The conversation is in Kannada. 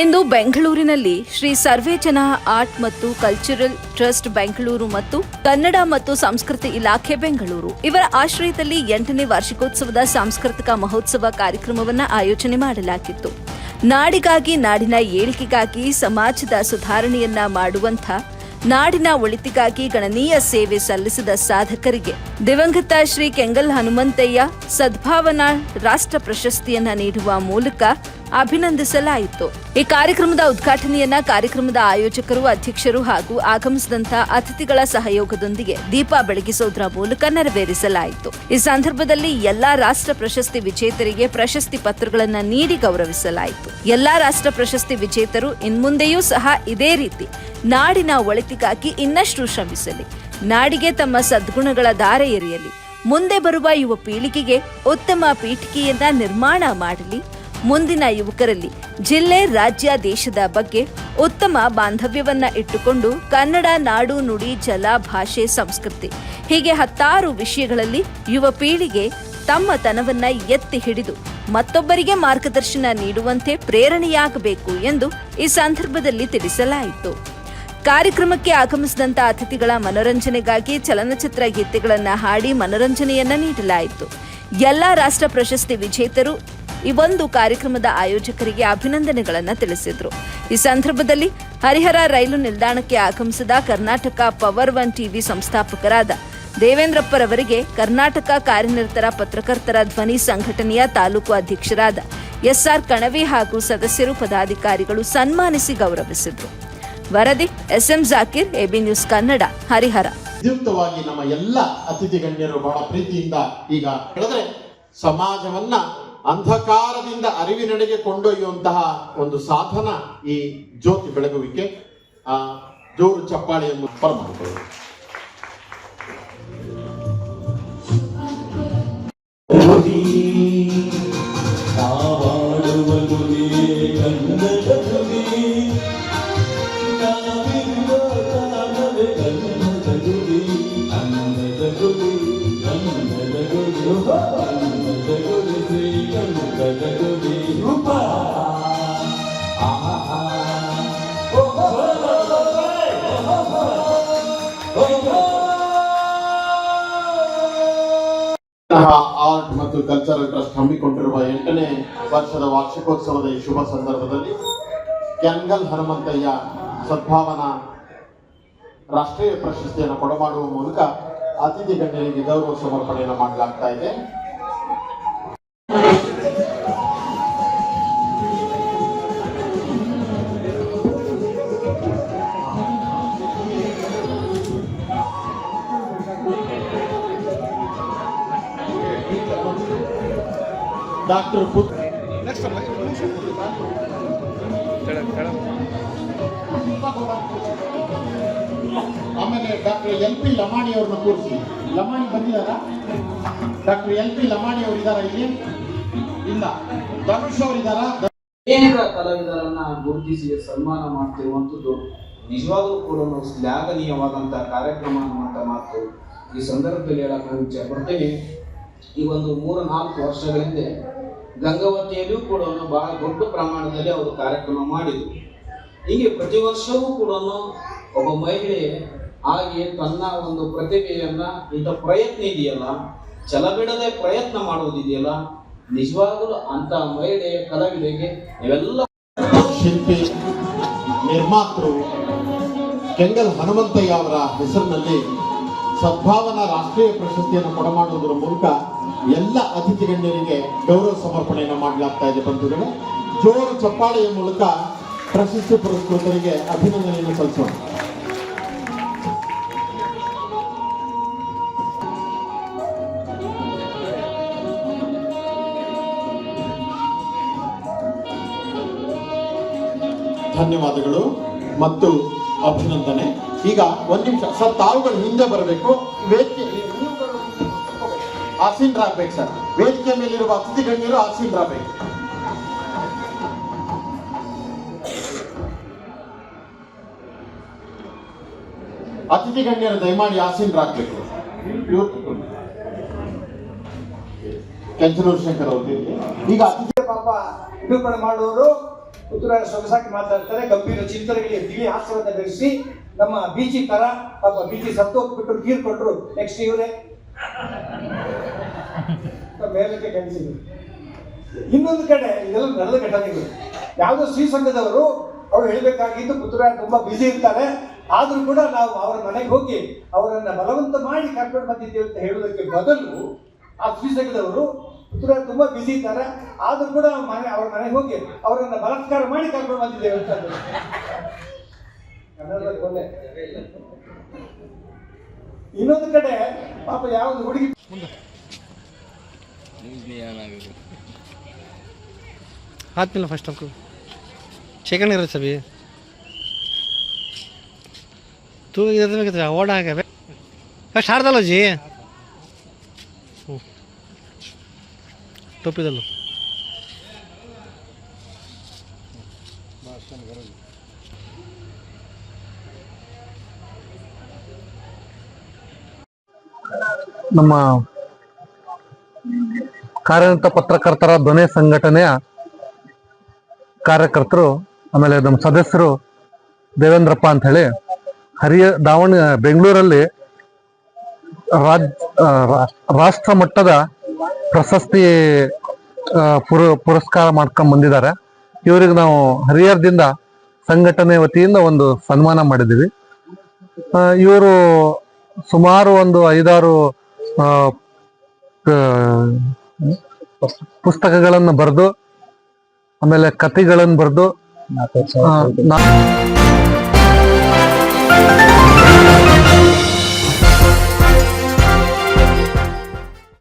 ಇಂದು ಬೆಂಗಳೂರಿನಲ್ಲಿ ಶ್ರೀ ಸರ್ವೇ ಜನ ಆರ್ಟ್ ಮತ್ತು ಕಲ್ಚರಲ್ ಟ್ರಸ್ಟ್ ಬೆಂಗಳೂರು ಮತ್ತು ಕನ್ನಡ ಮತ್ತು ಸಂಸ್ಕೃತಿ ಇಲಾಖೆ ಬೆಂಗಳೂರು. ಇವರ ಆಶ್ರಯದಲ್ಲಿ ಎಂಟನೇ ವಾರ್ಷಿಕೋತ್ಸವದ ಸಾಂಸ್ಕೃತಿಕ ಮಹೋತ್ಸವ ಕಾರ್ಯಕ್ರಮವನ್ನು ಆಯೋಜನೆ ಮಾಡಲಾಗಿತ್ತು. ನಾಡಿಗಾಗಿ ನಾಡಿನ ಏಳಿಗೆಗಾಗಿ ಸಮಾಜದ ಸುಧಾರಣೆಯನ್ನ ಮಾಡುವಂಥ ನಾಡಿನ ಒಳಿತಿಗಾಗಿ ಗಣನೀಯ ಸೇವೆ ಸಲ್ಲಿಸಿದ ಸಾಧಕರಿಗೆ ದಿವಂಗತ ಶ್ರೀ ಕೆಂಗಲ್ ಹನುಮಂತಯ್ಯ ಸದ್ಭಾವನಾ ರಾಷ್ಟ್ರ ಪ್ರಶಸ್ತಿಯನ್ನ ನೀಡುವ ಮೂಲಕ ಅಭಿನಂದಿಸಲಾಯಿತು. ಈ ಕಾರ್ಯಕ್ರಮದ ಉದ್ಘಾಟನೆಯನ್ನ ಕಾರ್ಯಕ್ರಮದ ಆಯೋಜಕರು, ಅಧ್ಯಕ್ಷರು ಹಾಗೂ ಆಗಮಿಸಿದಂತಹ ಅತಿಥಿಗಳ ಸಹಯೋಗದೊಂದಿಗೆ ದೀಪ ಬೆಳಗಿಸೋದ್ರ ಮೂಲಕ ನೆರವೇರಿಸಲಾಯಿತು. ಈ ಸಂದರ್ಭದಲ್ಲಿ ಎಲ್ಲಾ ರಾಷ್ಟ್ರ ಪ್ರಶಸ್ತಿ ವಿಜೇತರಿಗೆ ಪ್ರಶಸ್ತಿ ಪತ್ರಗಳನ್ನು ನೀಡಿ ಗೌರವಿಸಲಾಯಿತು. ಎಲ್ಲಾ ರಾಷ್ಟ್ರ ಪ್ರಶಸ್ತಿ ವಿಜೇತರು ಇನ್ಮುಂದೆಯೂ ಸಹ ಇದೇ ರೀತಿ ನಾಡಿನ ಒಳಿತಿಗಾಗಿ ಇನ್ನಷ್ಟು ಶ್ರಮಿಸಲಿ. ನಾಡಿಗೆ ತಮ್ಮ ಸದ್ಗುಣಗಳ ದಾರೆ ಎರೆಯಲಿ. ಮುಂದೆ ಬರುವ ಯುವ ಪೀಳಿಗೆಗೆ ಉತ್ತಮ ಪೀಠಿಕೆಯನ್ನ ನಿರ್ಮಾಣ ಮಾಡಲಿ. ಮುಂದಿನ ಯುವಕರಲ್ಲಿ ಜಿಲ್ಲೆ, ರಾಜ್ಯ, ದೇಶದ ಬಗ್ಗೆ ಉತ್ತಮ ಬಾಂಧವ್ಯವನ್ನ ಇಟ್ಟುಕೊಂಡು ಕನ್ನಡ, ನಾಡು, ನುಡಿ, ಜಲ, ಭಾಷೆ, ಸಂಸ್ಕೃತಿ ಹೀಗೆ ಹತ್ತಾರು ವಿಷಯಗಳಲ್ಲಿ ಯುವ ಪೀಳಿಗೆ ತಮ್ಮ ತನವನ್ನ ಎತ್ತಿ ಹಿಡಿದು ಮತ್ತೊಬ್ಬರಿಗೆ ಮಾರ್ಗದರ್ಶನ ನೀಡುವಂತೆ ಪ್ರೇರಣೆಯಾಗಬೇಕು ಎಂದು ಈ ಸಂದರ್ಭದಲ್ಲಿ ತಿಳಿಸಲಾಯಿತು. ಕಾರ್ಯಕ್ರಮಕ್ಕೆ ಆಗಮಿಸಿದಂತ ಅತಿಥಿಗಳ ಮನೋರಂಜನೆಗಾಗಿ ಚಲನಚಿತ್ರ ಗೀತೆಗಳನ್ನ ಹಾಡಿ ಮನೋರಂಜನೆಯನ್ನ ನೀಡಲಾಯಿತು. ಎಲ್ಲ ರಾಷ್ಟ್ರ ಪ್ರಶಸ್ತಿ ವಿಜೇತರು ಈ ಒಂದು ಕಾರ್ಯಕ್ರಮದ ಆಯೋಜಕರಿಗೆ ಅಭಿನಂದನೆಗಳನ್ನು ತಿಳಿಸಿದರು. ಈ ಸಂದರ್ಭದಲ್ಲಿ ಹರಿಹರ ರೈಲು ನಿಲ್ದಾಣಕ್ಕೆ ಆಗಮಿಸಿದ ಕರ್ನಾಟಕ ಪವರ್ ಒನ್ ಟಿವಿ ಸಂಸ್ಥಾಪಕರಾದ ದೇವೇಂದ್ರಪ್ಪರವರಿಗೆ ಕರ್ನಾಟಕ ಕಾರ್ಯನಿರತರ ಪತ್ರಕರ್ತರ ಧ್ವನಿ ಸಂಘಟನೆಯ ತಾಲೂಕು ಅಧ್ಯಕ್ಷರಾದ ಎಸ್ಆರ್ ಕಣವಿ ಹಾಗೂ ಸದಸ್ಯರು ಪದಾಧಿಕಾರಿಗಳು ಸನ್ಮಾನಿಸಿ ಗೌರವಿಸಿದ್ರು. ವರದಿ, SM Zakir, AB news Kannada, Harihara. ವಿದ್ಯುಕ್ತವಾಗಿ ನಮ್ಮ ಎಲ್ಲ ಅತಿಥಿ ಗಣ್ಯರು ಬಹಳ ಪ್ರೀತಿಯಿಂದ ಈಗ ಹೇಳಿದ್ರೆ ಸಮಾಜವನ್ನ ಅಂಧಕಾರದಿಂದ ಅರಿವಿನೆಡೆಗೆ ಕೊಂಡೊಯ್ಯುವಂತಹ ಒಂದು ಸಾಧನ ಈ ಜ್ಯೋತಿ ಬೆಳಗುವಿಕೆ. ಆ, ಜೋರು ಚಪ್ಪಾಳಿಯನ್ನು ಪರಮಾಡ್ಕೊಳ್ಳಿ ಆರ್ಟ್ ಮತ್ತು ಕಲ್ಚರಲ್ ಟ್ರಸ್ಟ್ ಹಮ್ಮಿಕೊಂಡಿರುವ ಎಂಟನೇ ವರ್ಷದ ವಾರ್ಷಿಕೋತ್ಸವದ ಈ ಶುಭ ಸಂದರ್ಭದಲ್ಲಿ ಕ್ಯಾಂಗಲ್ ಹನುಮಂತಯ್ಯ ಸದ್ಭಾವನಾ ರಾಷ್ಟ್ರೀಯ ಪ್ರಶಸ್ತಿಯನ್ನು ಕೊಡಮಾಡುವ ಮೂಲಕ ಅತಿಥಿ ಗಣ್ಯರಿಗೆ ಗೌರವ ಸಮರ್ಪಣೆಯನ್ನು ಮಾಡಲಾಗ್ತಾ ಇದೆ. ಡಾಕ್ಟರ್ ನೆಕ್ಸ್ಟ್ ಆಮೇಲೆ ಡಾಕ್ಟರ್ ಎಲ್ ಪಿ ಲಮಾಣಿ ಅವ್ರನ್ನ ಕೂರಿಸಿ. ಲಮಾಣಿ ಬಂದಿದಾರ ಡಾಕ್ಟರ್ ಎಲ್ ಪಿ ಲಮಾಣಿ ಅವರು ಇದಾರ ಇಲ್ಲಿ? ಇಲ್ಲ. ಧನುಷ್ ಅವರು ಇದಾರ ಅನೇಕ ಕಲಾವಿದರನ್ನ ಗುರುತಿಸಿ ಸನ್ಮಾನ ಮಾಡ್ತಿರುವಂಥದ್ದು ನಿಜವಾಗ್ಲೂ ಕೂಡ ಶ್ಲಾಘನೀಯವಾದಂತಹ ಕಾರ್ಯಕ್ರಮ ಅನ್ನುವಂಥ ಮಾತು ಈ ಸಂದರ್ಭದಲ್ಲಿ ಹೇಳಕ್ ನಾನು ಪಡ್ತೇನೆ ಈ ಒಂದು ಮೂರು ನಾಲ್ಕು ವರ್ಷಗಳ ಹಿಂದೆ ಗಂಗಾವತಿಯಲ್ಲಿಯೂ ಕೂಡ ಬಹಳ ದೊಡ್ಡ ಪ್ರಮಾಣದಲ್ಲಿ ಅವರು ಕಾರ್ಯಕ್ರಮ ಮಾಡಿದ್ರು. ಹೀಗೆ ಪ್ರತಿ ವರ್ಷವೂ ಕೂಡ ಒಬ್ಬ ಮಹಿಳೆ ಹಾಗೆ ತನ್ನ ಒಂದು ಪ್ರತಿಭೆಯನ್ನ, ಇಂಥ ಪ್ರಯತ್ನ ಇದೆಯಲ್ಲ ಛಲಬಿಡದೆ ಪ್ರಯತ್ನ ಮಾಡುವುದಿದೆಯಲ್ಲ ನಿಜವಾಗಲೂ ಅಂತ ಮಹಿಳೆಯ ಕಲಾವಿದೆಗೆ ಇವೆಲ್ಲ ಶಿಲ್ಪಿ, ನಿರ್ಮಾತೃ ಕೆಂಗಲ್ ಹನುಮಂತಯ್ಯ ಅವರ ಹೆಸರಿನಲ್ಲಿ ಸದ್ಭಾವನಾ ರಾಷ್ಟ್ರೀಯ ಪ್ರಶಸ್ತಿಯನ್ನು ಕೊಡಮಾಡುವುದರ ಮೂಲಕ ಎಲ್ಲ ಅತಿಥಿ ಗಣ್ಯರಿಗೆ ಗೌರವ ಸಮರ್ಪಣೆಯನ್ನು ಮಾಡಲಾಗ್ತಾ ಇದೆ ಬಂಧುಗಳು. ಜೋರು ಚಪ್ಪಾಳೆಯ ಮೂಲಕ ಪ್ರಶಸ್ತಿ ಪುರಸ್ಕೃತರಿಗೆ ಅಭಿನಂದನೆಯನ್ನು ಸಲ್ಲಿಸೋಣ. ಧನ್ಯವಾದಗಳು ಮತ್ತು ಅಭಿನಂದನೆ. ಈಗ ಒಂದ್ ನಿಮಿಷ, ಸರ್, ತಾವುಗಳು ಹಿಂದೆ ಬರಬೇಕು. ವೇದಿಕೆ ಆಸೀನರಾಗ್ಬೇಕು ಸರ್. ವೇದಿಕೆ ಮೇಲಿರುವ ಅತಿಥಿ ಗಣ್ಯರು ಆಸೀನರಾಗಬೇಕು ಅತಿಥಿ ಗಣ್ಯರು, ದಯಮಾಡಿ ಆಸೀನರಾಗಬೇಕು ಕೆಂಚನೂರು ಶಂಕರ್ ಅವರು ಈಗ ಅತಿಥಿ ಪಾಪ, ನಿರೂಪಣೆ ಮಾಡುವವರು ಪುತ್ತೂರಾಯ ಸೊಗಸಾಗಿ ಮಾತಾಡ್ತಾರೆ, ಗಂಭೀರ ಚಿಂತನೆಗಳಿಗೆ ತಿಳಿ ಹಾಸ್ಯವನ್ನು ಧರಿಸಿ ನಮ್ಮ ಬೀಚಿ ತರ, ಪಾಪ ಸತ್ತು ಹೋಗ್ಬಿಟ್ಟು ತೀರ್ಕೊಂಡ್ರು ನೆಕ್ಸ್ಟ್ ಇವರೇ. ಮೇಲಕ್ಕೆ ಕಳಿಸಿದ್ರು ಇನ್ನೊಂದು ಕಡೆ, ಇದೆಲ್ಲ ನಡೆದ ಘಟನೆಗಳು. ಯಾವುದೋ ಶ್ರೀ ಸಂಘದವರು, ಅವ್ರು ಹೇಳಬೇಕಾಗಿದ್ದು ಪುತ್ತೂರಾಯ ತುಂಬಾ ಬಿಜಿ ಇರ್ತಾರೆ ಆದ್ರೂ ಕೂಡ ನಾವು ಅವರ ಮನೆಗೆ ಹೋಗಿ ಅವರನ್ನ ಬಲವಂತ ಮಾಡಿ ಕರ್ಕೊಂಡು ಬಂದಿದ್ದೇವೆ ಅಂತ ಹೇಳುವುದಕ್ಕೆ ಬದಲು ಆ ಶ್ರೀ ಸಂಘದವರು ಕೂಡ ತುಂಬಾ ಬ್ಯುಸಿ ಇದ್ದಾರೆ. ಆದ್ರೂ ಕೂಡ ಮನೆ ಅವ್ರ ಮನೆಗೆ ಹೋಗಿ ಅವರನ್ನ ಬಲತ್ಕಾರ ಮಾಡಿ ಕರ್ಕೊಂಡು ಬಂದಿದ್ದೇವೆ ಅಂತ ಇನ್ನೊಂದು ಕಡೆ ಪಾಪ ಯಾವ್ದು ಹುಡುಗಿ ಹಾಕ್ತಿಲ್ಲ ಫಸ್ಟ್ ಅಂಕು ಚಿಕನ್ ಇರೋ ಸಬಿ. ತೂ ಇದ್ರೆ ಓಡಾಗಬೇಕು ಫಸ್ಟ್ ಹಾಡ್ದಲ್ಲ ಜಿ ಟೋಪಿದಲ್ಲ. ನಮ್ಮ ಕಾರ್ಯನಿರತ ಪತ್ರಕರ್ತರ ಧ್ವನಿ ಸಂಘಟನೆಯ ಕಾರ್ಯಕರ್ತರು, ಆಮೇಲೆ ನಮ್ಮ ಸದಸ್ಯರು ದೇವೇಂದ್ರಪ್ಪ ಅಂತ ಹೇಳಿ ಹರಿಯ ದಾವಣ ಬೆಂಗಳೂರಲ್ಲಿ ರಾಜ್ ರಾಷ್ಟ್ರ ಮಟ್ಟದ ಪ್ರಶಸ್ತಿ ಪುರ, ಪುರಸ್ಕಾರ ಮಾಡ್ಕೊಂಡ್ ಬಂದಿದ್ದಾರೆ. ಇವರಿಗೆ ನಾವು ಹರಿಹರದಿಂದ ಸಂಘಟನೆ ವತಿಯಿಂದ ಒಂದು ಸನ್ಮಾನ ಮಾಡಿದ್ದೀವಿ. ಇವರು ಸುಮಾರು ಒಂದು ಐದಾರು ಪುಸ್ತಕಗಳನ್ನು ಬರೆದು, ಆಮೇಲೆ ಕಥೆಗಳನ್ನು ಬರೆದು